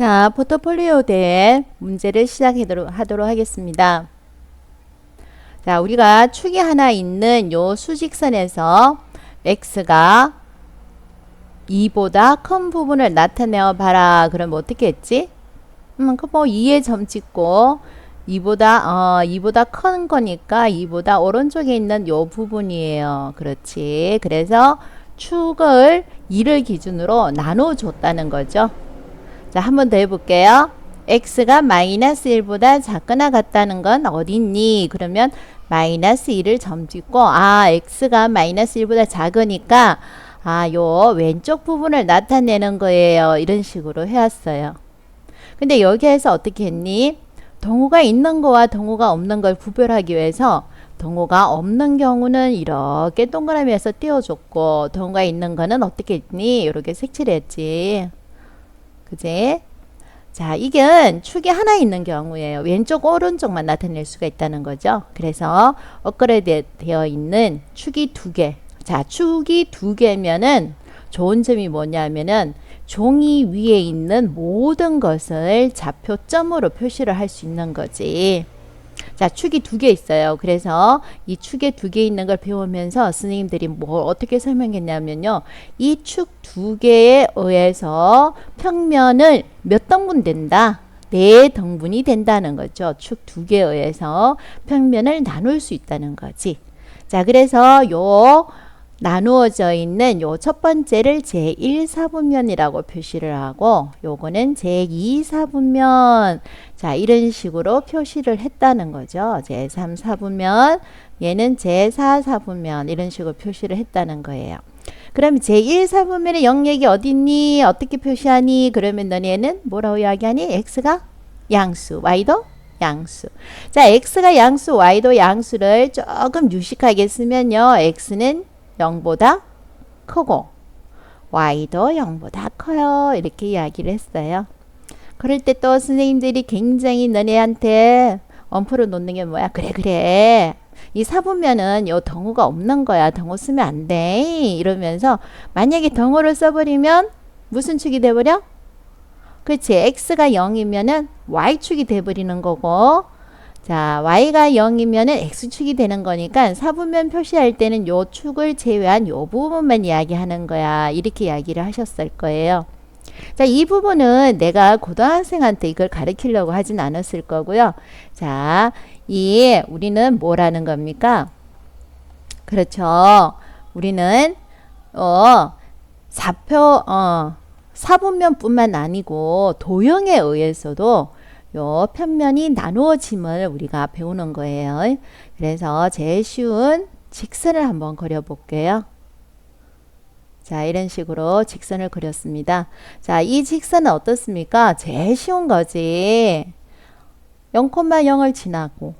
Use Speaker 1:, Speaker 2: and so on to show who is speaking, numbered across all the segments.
Speaker 1: 자, 포트폴리오 대 문제를 시작하도록 하도록 하겠습니다. 자, 우리가 축이 하나 있는 요 수직선에서 x가 2보다 큰 부분을 나타내어 봐라. 그럼 어떻게 했지? 음, 그뭐 2에 점 찍고 2보다 어 2보다 큰 거니까 2보다 오른쪽에 있는 요 부분이에요. 그렇지. 그래서 축을 2를 기준으로 나눠 줬다는 거죠. 자, 한 번 더 해볼게요. x가 마이너스 1보다 작거나 같다는 건 어딨니? 그러면 마이너스 1을 점 찍고 아 x가 마이너스 1보다 작으니까 아 요 왼쪽 부분을 나타내는 거예요. 이런 식으로 해왔어요. 근데 여기에서 어떻게 했니? 동호가 있는 거와 동호가 없는 걸 구별하기 위해서 동호가 없는 경우는 이렇게 동그라미에서 띄워줬고 동호가 있는 거는 어떻게 했니? 이렇게 색칠을 했지. 그지? 자, 이게 축이 하나 있는 경우예요. 왼쪽, 오른쪽만 나타낼 수가 있다는 거죠. 그래서 업그레이드 되어 있는 축이 두 개. 자, 축이 두 개면은 좋은 점이 뭐냐면은 종이 위에 있는 모든 것을 좌표점으로 표시를 할 수 있는 거지. 자, 축이 두 개 있어요. 그래서 이 축에 두 개 있는 걸 배우면서 선생님들이 뭐 어떻게 설명했냐면요. 이 축 두 개에 의해서 평면을 몇 등분 된다? 네 등분이 된다는 거죠. 축 두 개에 의해서 평면을 나눌 수 있다는 거지. 자, 그래서 요 나누어져 있는 요 첫 번째를 제1사분면이라고 표시를 하고 요거는 제2사분면 자 이런 식으로 표시를 했다는 거죠. 제3사분면 얘는 제4사분면 이런 식으로 표시를 했다는 거예요. 그럼 제1사분면의 영역이 어딨니? 어떻게 표시하니? 그러면 너네는 뭐라고 이야기하니? x가 양수, y도 양수. 자, x가 양수, y도 양수를 조금 유식하게 쓰면요. x는 0보다 크고 y도 0보다 커요. 이렇게 이야기를 했어요. 그럴 때 또 선생님들이 굉장히 너네한테 엄포를 놓는 게 뭐야? 그래 그래. 이 사분면은 요 덩어가 없는 거야. 덩어 쓰면 안 돼. 이러면서 만약에 덩어를 써버리면 무슨 축이 돼버려? 그렇지. x가 0이면은 y축이 돼버리는 거고 자, y가 0이면은 x축이 되는 거니까 사분면 표시할 때는 요 축을 제외한 요 부분만 이야기하는 거야. 이렇게 이야기를 하셨을 거예요. 자, 이 부분은 내가 고등학생한테 이걸 가르치려고 하진 않았을 거고요. 자, 이 우리는 뭐라는 겁니까? 그렇죠. 우리는 어 사표 어 사분면뿐만 아니고 도형에 의해서도 요 편면이 나누어짐을 우리가 배우는 거예요. 그래서 제일 쉬운 직선을 한번 그려 볼게요. 자, 이런 식으로 직선을 그렸습니다. 자, 이 직선은 어떻습니까? 제일 쉬운 거지. 0,0을 지나고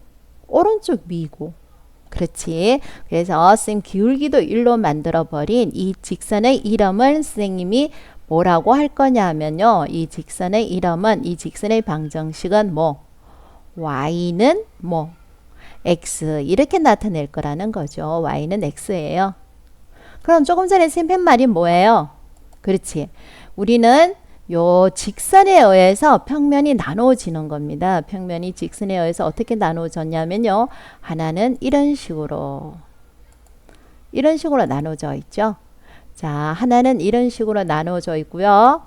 Speaker 1: 오른쪽 미고 그렇지. 그래서 쌤 기울기도 1로 만들어 버린 이 직선의 이름을 선생님이 뭐라고 할 거냐 하면요. 이 직선의 이름은 이 직선의 방정식은 뭐 y는 뭐 x 이렇게 나타낼 거라는 거죠. y는 x예요. 그럼 조금 전에 쌤한 말이 뭐예요? 그렇지. 우리는 요 직선에 의해서 평면이 나누어지는 겁니다. 평면이 직선에 의해서 어떻게 나누어졌냐면요. 하나는 이런 식으로 이런 식으로 나눠져 있죠. 자, 하나는 이런 식으로 나눠져 있고요.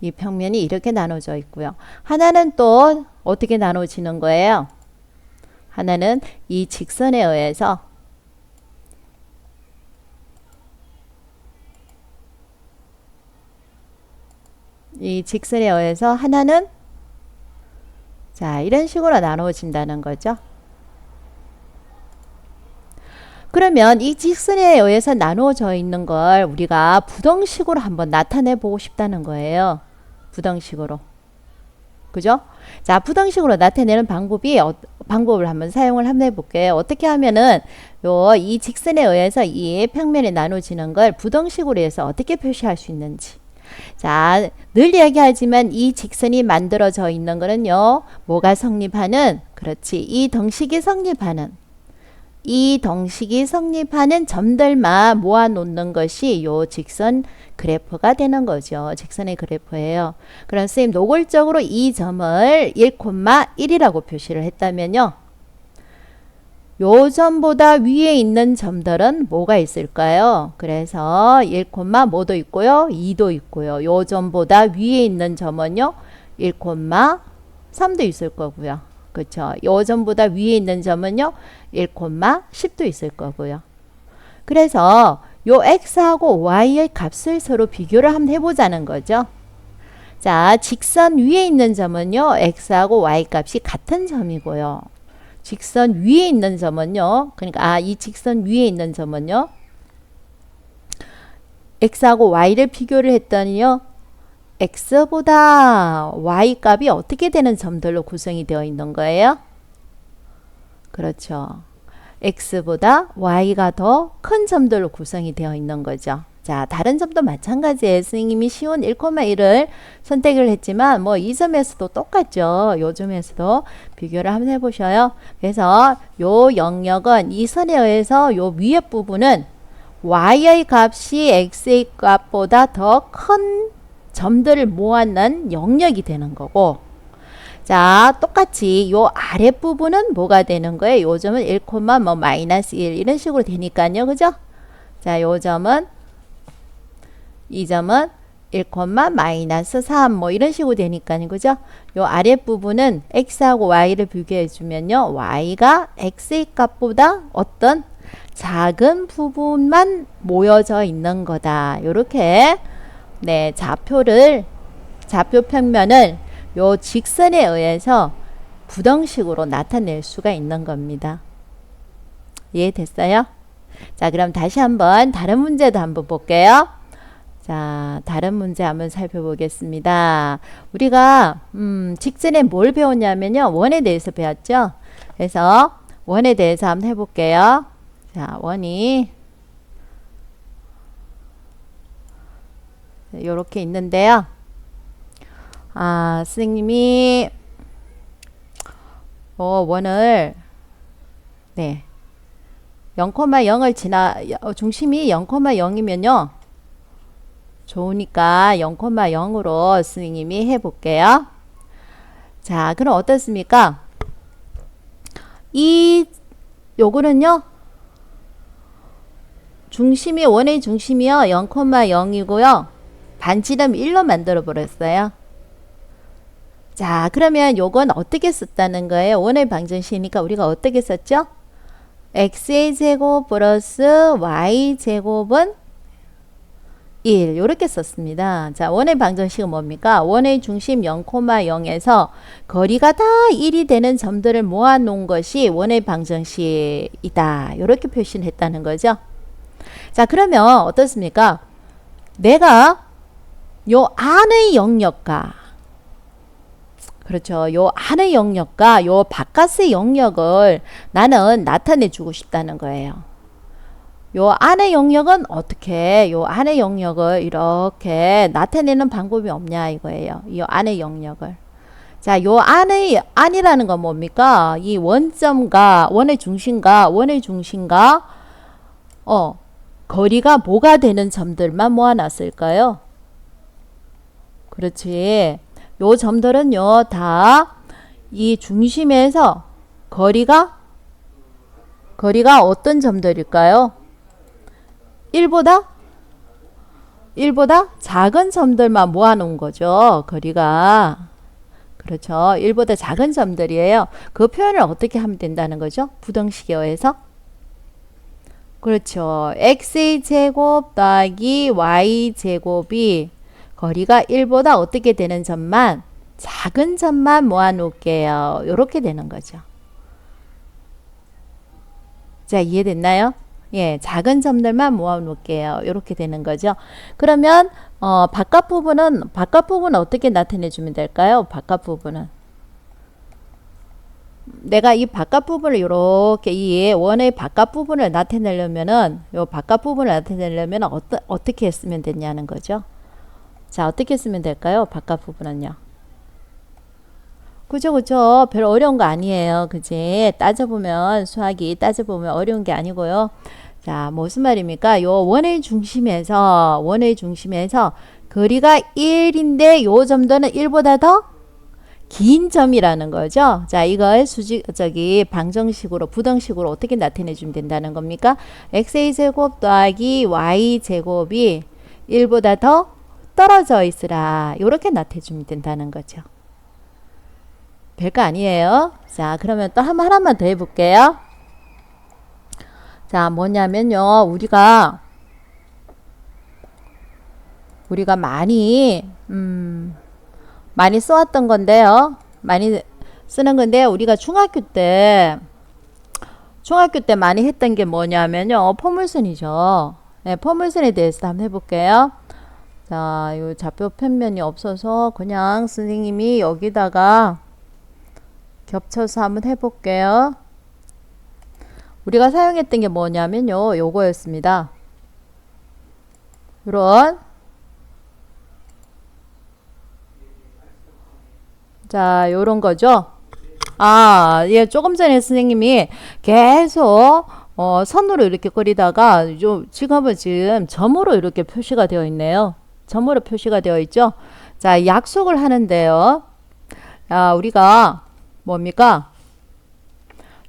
Speaker 1: 이 평면이 이렇게 나눠져 있고요. 하나는 또 어떻게 나눠지는 거예요? 하나는 이 직선에 의해서 이 직선에 의해서 하나는 자 이런 식으로 나누어진다는 거죠. 그러면 이 직선에 의해서 나누어져 있는 걸 우리가 부등식으로 한번 나타내 보고 싶다는 거예요. 부등식으로. 그죠? 자, 부등식으로 나타내는 방법이 어, 방법을 한번 사용을 한번 해볼게요. 어떻게 하면은 요 이 직선에 의해서 이 평면이 나눠지는 걸 부등식으로 해서 어떻게 표시할 수 있는지. 자, 늘 이야기하지만 이 직선이 만들어져 있는 거는요. 뭐가 성립하는? 그렇지. 이 등식이 성립하는 이 동식이 성립하는 점들만 모아놓는 것이 요 직선 그래프가 되는 거죠. 직선의 그래프예요. 그럼 선생님 노골적으로 이 점을 1,1이라고 표시를 했다면요. 요 점보다 위에 있는 점들은 뭐가 있을까요? 그래서 1, 뭐도 있고요. 2도 있고요. 요 점보다 위에 있는 점은요. 1, 3도 있을 거고요. 그렇죠. 요 점보다 위에 있는 점은요. 1, 10도 있을 거고요. 그래서 요 x하고 y의 값을 서로 비교를 한번 해보자는 거죠. 자, 직선 위에 있는 점은요. x하고 y 값이 같은 점이고요. 직선 위에 있는 점은요. 그러니까 아, 이 직선 위에 있는 점은요. x하고 y를 비교를 했더니요. X보다 y 값이 어떻게 되는 점들로 구성이 되어 있는 거예요? 그렇죠. x보다 y가 더 큰 점들로 구성이 되어 있는 거죠. 자, 다른 점도 마찬가지예요. 선생님이 쉬운 1,1을 선택을 했지만 뭐 이 점에서도 똑같죠. 요 점에서도 비교를 한번 해 보셔요. 그래서 요 영역은 이 선에 의해서 요 위에 부분은 y의 값이 x의 값보다 더 큰 점들을 모아놓은 영역이 되는 거고 자, 똑같이 요 아랫부분은 뭐가 되는 거예요? 요 점은 1, 뭐 마이너스 1 이런 식으로 되니까요. 그죠? 자, 요 점은 이 점은 1, 마이너스 3 뭐 이런 식으로 되니까요. 그죠? 요 아랫부분은 x하고 y를 비교해 주면요. y가 x의 값보다 어떤 작은 부분만 모여져 있는 거다. 요렇게 네, 좌표를 좌표 평면을 요 직선에 의해서 부등식으로 나타낼 수가 있는 겁니다. 이해됐어요? 자, 그럼 다시 한번 다른 문제도 한번 볼게요. 자, 다른 문제 한번 살펴보겠습니다. 우리가 음, 직전에 뭘 배웠냐면요. 원에 대해서 배웠죠. 그래서 원에 대해서 한번 해볼게요. 자, 원이 이렇게 있는데요. 아, 선생님이 어, 원을 네. 0,0을 지나 어, 중심이 0,0이면요. 좋으니까 0,0으로 선생님이 해 볼게요. 자, 그럼 어떻습니까? 이 요거는요. 중심이 원의 중심이요. 0,0이고요. 반지름 1로 만들어 버렸어요. 자, 그러면 요건 어떻게 썼다는 거예요? 원의 방정식이니까 우리가 어떻게 썼죠? x의 제곱 플러스 y 제곱은 1 이렇게 썼습니다. 자, 원의 방정식은 뭡니까? 원의 중심 0,0에서 거리가 다 1이 되는 점들을 모아 놓은 것이 원의 방정식이다. 이렇게 표시를 했다는 거죠. 자, 그러면 어떻습니까? 내가 요 안의 영역과 그렇죠. 요 안의 영역과 요 바깥의 영역을 나는 나타내 주고 싶다는 거예요. 요 안의 영역은 어떻게 요 안의 영역을 이렇게 나타내는 방법이 없냐 이거예요. 이 안의 영역을. 자, 요 안의 안이라는 건 뭡니까? 이 원점과 원의 중심과 원의 중심과 어 거리가 뭐가 되는 점들만 모아놨을까요? 그렇지. 요 점들은요, 다 이 중심에서 거리가, 거리가 어떤 점들일까요? 1보다? 1보다 작은 점들만 모아놓은 거죠. 거리가. 그렇죠. 1보다 작은 점들이에요. 그 표현을 어떻게 하면 된다는 거죠? 부등식에 의해서. 그렇죠. x의 제곱 더하기 y 제곱이 거리가 1보다 어떻게 되는 점만 작은 점만 모아 놓을게요. 이렇게 되는 거죠. 자, 이해됐나요? 예, 작은 점들만 모아 놓을게요. 이렇게 되는 거죠. 그러면 어, 바깥 부분은 바깥 부분은 어떻게 나타내 주면 될까요? 바깥 부분은 내가 이 바깥 부분을 이렇게 이 원의 바깥 부분을 나타내려면은 요 바깥 부분을 나타내려면 어떠, 어떻게 했으면 됐냐는 거죠. 자, 어떻게 쓰면 될까요? 바깥 부분은요. 그죠, 그죠. 별 어려운 거 아니에요. 그지? 따져보면, 수학이 따져보면 어려운 게 아니고요. 자, 무슨 말입니까? 요 원의 중심에서, 원의 중심에서 거리가 1인데 요 점도는 1보다 더 긴 점이라는 거죠. 자, 이걸 수직, 저기, 방정식으로, 부등식으로 어떻게 나타내 주면 된다는 겁니까? x의 제곱 더하기 y 제곱이 1보다 더 떨어져 있으라. 요렇게 나타내 주면 된다는 거죠. 별거 아니에요. 자, 그러면 또 한, 하나만 더 해볼게요. 자, 뭐냐면요. 우리가, 우리가 많이, 음, 많이 써왔던 건데요. 많이 쓰는 건데, 우리가 중학교 때, 중학교 때 많이 했던 게 뭐냐면요. 포물선이죠. 네, 포물선에 대해서 한번 해볼게요. 자, 요 좌표 편면이 없어서 그냥 선생님이 여기다가 겹쳐서 한번 해볼게요. 우리가 사용했던 게 뭐냐면요. 요거였습니다. 요런 자, 요런 거죠. 아, 예, 조금 전에 선생님이 계속 어, 선으로 이렇게 그리다가 좀 지금은 지금 점으로 이렇게 표시가 되어 있네요. 점으로 표시가 되어 있죠. 자, 약속을 하는데요. 아, 우리가 뭡니까?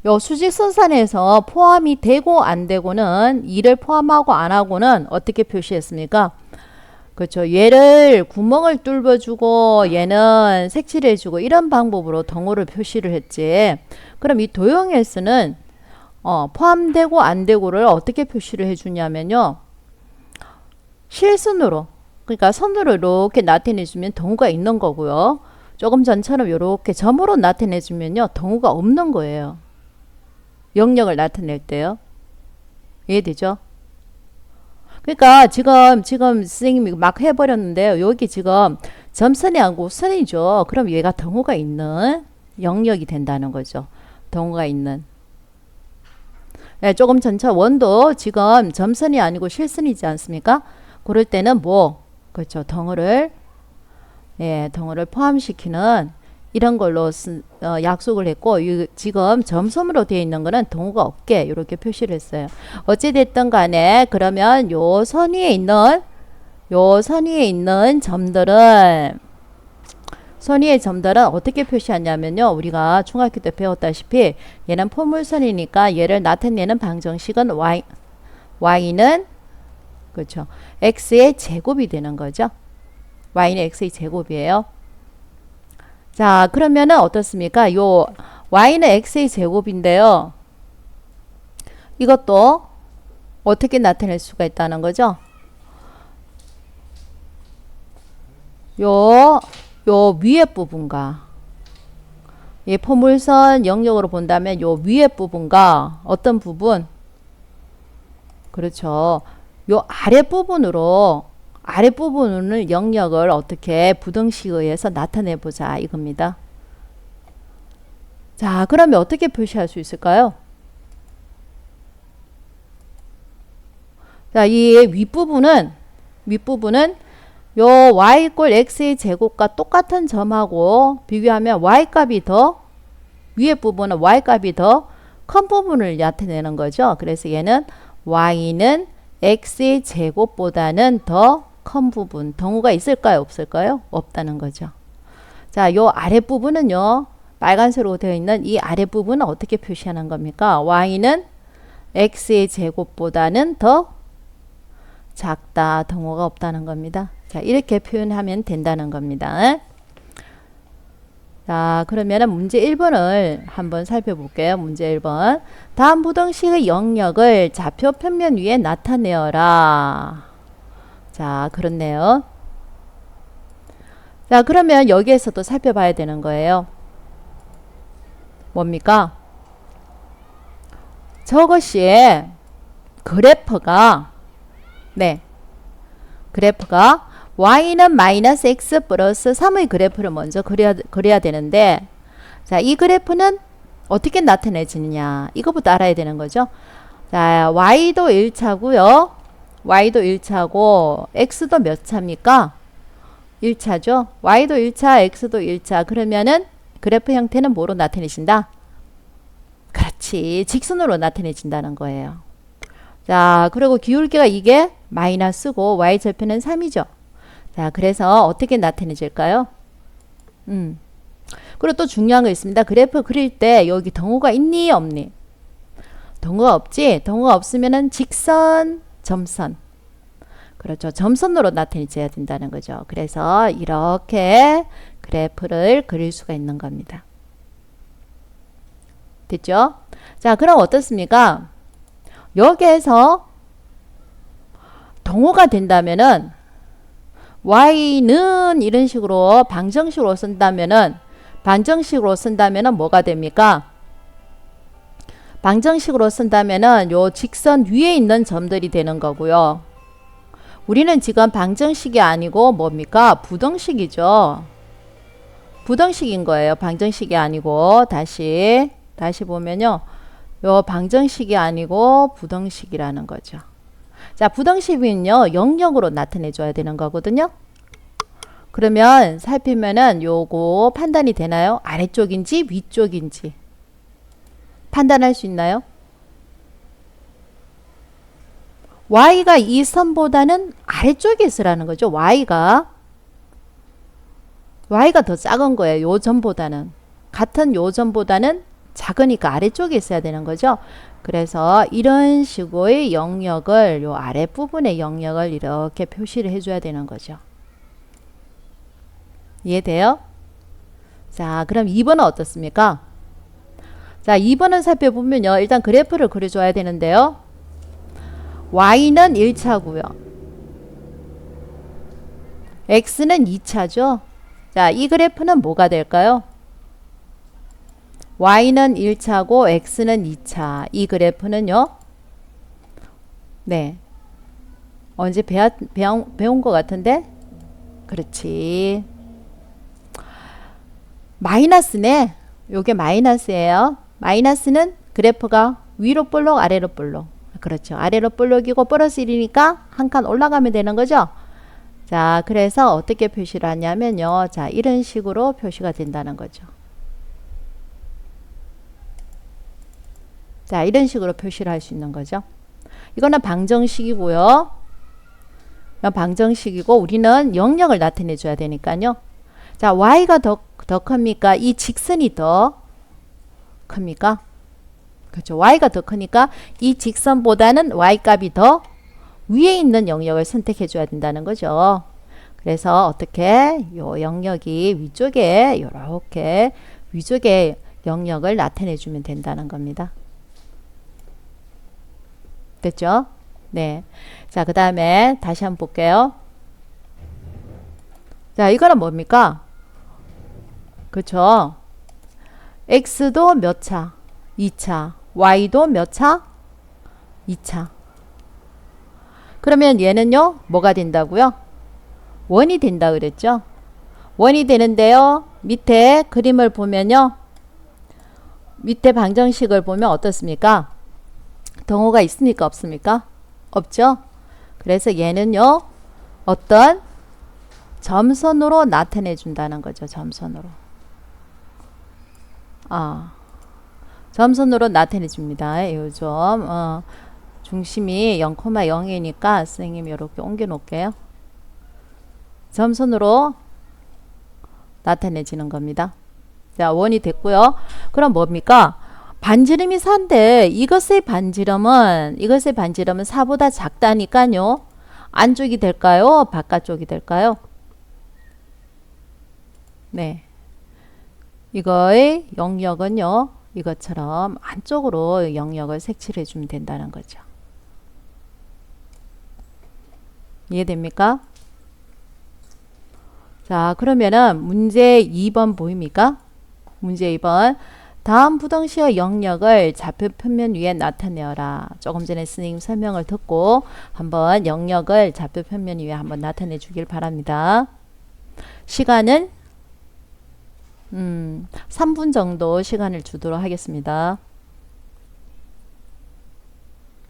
Speaker 1: 요 수직선산에서 포함이 되고 안 되고는 이를 포함하고 안 하고는 어떻게 표시했습니까? 그렇죠. 얘를 구멍을 뚫어주고 얘는 색칠해주고 이런 방법으로 덩어를 표시를 했지. 그럼 이 도형에서는 어, 포함되고 안 되고를 어떻게 표시를 해주냐면요. 실순으로 그러니까 선으로 이렇게 나타내주면 덩어가 있는 거고요. 조금 전처럼 이렇게 점으로 나타내주면요. 덩어가 없는 거예요. 영역을 나타낼 때요. 이해되죠? 그러니까 지금 지금 선생님이 막 해버렸는데요. 여기 지금 점선이 아니고 선이죠. 그럼 얘가 덩어가 있는 영역이 된다는 거죠. 덩어가 있는. 네, 조금 전차 원도 지금 점선이 아니고 실선이지 않습니까? 그럴 때는 뭐 그렇죠. 덩어를 예, 덩어를 포함시키는 이런 걸로 쓴, 어, 약속을 했고 이, 지금 점섬으로 되어 있는 거는 동호가 없게 이렇게 표시를 했어요. 어찌 됐든 간에 그러면 요 선 위에 있는 요 선 위에 있는 점들은 선 위의 점들은 어떻게 표시하냐면요. 우리가 중학교 때 배웠다시피 얘는 포물선이니까 얘를 나타내는 방정식은 y y는 그렇죠. x의 제곱이 되는 거죠. y는 x의 제곱이에요. 자, 그러면은 어떻습니까? 요 y는 x의 제곱인데요. 이것도 어떻게 나타낼 수가 있다는 거죠? 요, 요 위에 부분과 이 포물선 영역으로 본다면 요 위에 부분과 어떤 부분? 그렇죠. 요 아래 부분으로 아래 부분을 영역을 어떻게 부등식에 의해서 나타내 보자 이겁니다. 자, 그러면 어떻게 표시할 수 있을까요? 자, 이 윗부분은 윗부분은 요 y 꼴 x의 제곱과 똑같은 점하고 비교하면 y 값이 더 위에 부분은 y 값이 더 큰 부분을 나타내는 거죠. 그래서 얘는 y는 x의 제곱보다는 더 큰 부분, 덩어가 있을까요? 없을까요? 없다는 거죠. 자, 요 아랫부분은요. 빨간색으로 되어 있는 이 아랫부분은 어떻게 표시하는 겁니까? y는 x의 제곱보다는 더 작다, 덩어가 없다는 겁니다. 자, 이렇게 표현하면 된다는 겁니다. 자, 그러면 문제 1번을 한번 살펴볼게요. 문제 1번. 다음 부등식의 영역을 좌표 평면 위에 나타내어라. 자, 그렇네요. 자, 그러면 여기에서도 살펴봐야 되는 거예요. 뭡니까? 저것이 그래프가 네. 그래프가 y는 마이너스 x 플러스 3의 그래프를 먼저 그려야, 그려야 되는데 자, 이 그래프는 어떻게 나타내지느냐 이거부터 알아야 되는 거죠. 자, y도 1차고요. y도 1차고 x도 몇 차입니까? 1차죠. y도 1차, x도 1차. 그러면은 그래프 형태는 뭐로 나타내신다? 그렇지. 직선으로 나타내진다는 거예요. 자, 그리고 기울기가 이게 마이너스고 y절편은 3이죠. 자, 그래서 어떻게 나타내질까요? 음. 그리고 또 중요한 거 있습니다. 그래프 그릴 때 여기 덩어가 있니 없니? 덩어가 없지? 덩어가 없으면은 직선, 점선. 그렇죠. 점선으로 나타내줘야 된다는 거죠. 그래서 이렇게 그래프를 그릴 수가 있는 겁니다. 됐죠? 자, 그럼 어떻습니까? 여기에서 동호가 된다면은 y는 이런 식으로 방정식으로 쓴다면은 방정식으로 쓴다면은 뭐가 됩니까? 방정식으로 쓴다면은 요 직선 위에 있는 점들이 되는 거고요. 우리는 지금 방정식이 아니고 뭡니까? 부등식이죠. 부등식인 거예요. 방정식이 아니고 다시 다시 보면요. 요 방정식이 아니고 부등식이라는 거죠. 자, 부등식은요. 영역으로 나타내 줘야 되는 거거든요. 그러면 살피면은 요거 판단이 되나요? 아래쪽인지 위쪽인지 판단할 수 있나요? y가 이 선보다는 아래쪽에 있으라는 거죠. y가 y가 더 작은 거예요. 요 점보다는 같은 요 점보다는 작으니까 아래쪽에 있어야 되는 거죠. 그래서 이런 식의 영역을 요 아랫부분의 영역을 이렇게 표시를 해줘야 되는 거죠. 이해돼요? 자, 그럼 2번은 어떻습니까? 자, 2번은 살펴보면요. 일단 그래프를 그려줘야 되는데요. y는 1차고요. x는 2차죠. 자, 이 그래프는 뭐가 될까요? Y는 1차고 x는 2차. 이 그래프는요. 네. 언제 배웠, 배운, 배운 것 같은데? 그렇지. 마이너스네. 요게 마이너스예요. 마이너스는 그래프가 위로 볼록 아래로 볼록. 그렇죠. 아래로 볼록이고 플러스 1이니까 한 칸 올라가면 되는 거죠. 자, 그래서 어떻게 표시를 하냐면요. 자, 이런 식으로 표시가 된다는 거죠. 자, 이런 식으로 표시를 할 수 있는 거죠. 이거는 방정식이고요. 방정식이고 우리는 영역을 나타내 줘야 되니까요. 자, y가 더, 더 큽니까? 이 직선이 더 큽니까? 그렇죠. y가 더 크니까 이 직선보다는 y 값이 더 위에 있는 영역을 선택해 줘야 된다는 거죠. 그래서 어떻게 요 영역이 위쪽에 이렇게 위쪽에 영역을 나타내 주면 된다는 겁니다. 됐죠? 네. 자, 그 다음에 다시 한번 볼게요. 자, 이거는 뭡니까? 그쵸? x도 몇 차? 2차. y도 몇 차? 2차. 그러면 얘는요, 뭐가 된다고요? 원이 된다 그랬죠? 원이 되는데요, 밑에 그림을 보면요, 밑에 방정식을 보면 어떻습니까? 동호가 있습니까? 없습니까? 없죠? 그래서 얘는요, 어떤 점선으로 나타내 준다는 거죠. 점선으로. 아, 점선으로 나타내 줍니다. 요점. 어, 중심이 0,0이니까 선생님이 이렇게 옮겨 놓을게요. 점선으로 나타내지는 겁니다. 자, 원이 됐고요. 그럼 뭡니까? 반지름이 4인데 이것의 반지름은 이것의 반지름은 4보다 작다니까요. 안쪽이 될까요? 바깥쪽이 될까요? 네. 이거의 영역은요. 이것처럼 안쪽으로 영역을 색칠해 주면 된다는 거죠. 이해됩니까? 자, 그러면은 문제 2번 보입니까? 문제 2번. 다음 부등식의 영역을 좌표 평면 위에 나타내어라. 조금 전에 스님 설명을 듣고 한번 영역을 좌표 평면 위에 한번 나타내 주길 바랍니다. 시간은 음, 3분 정도 시간을 주도록 하겠습니다.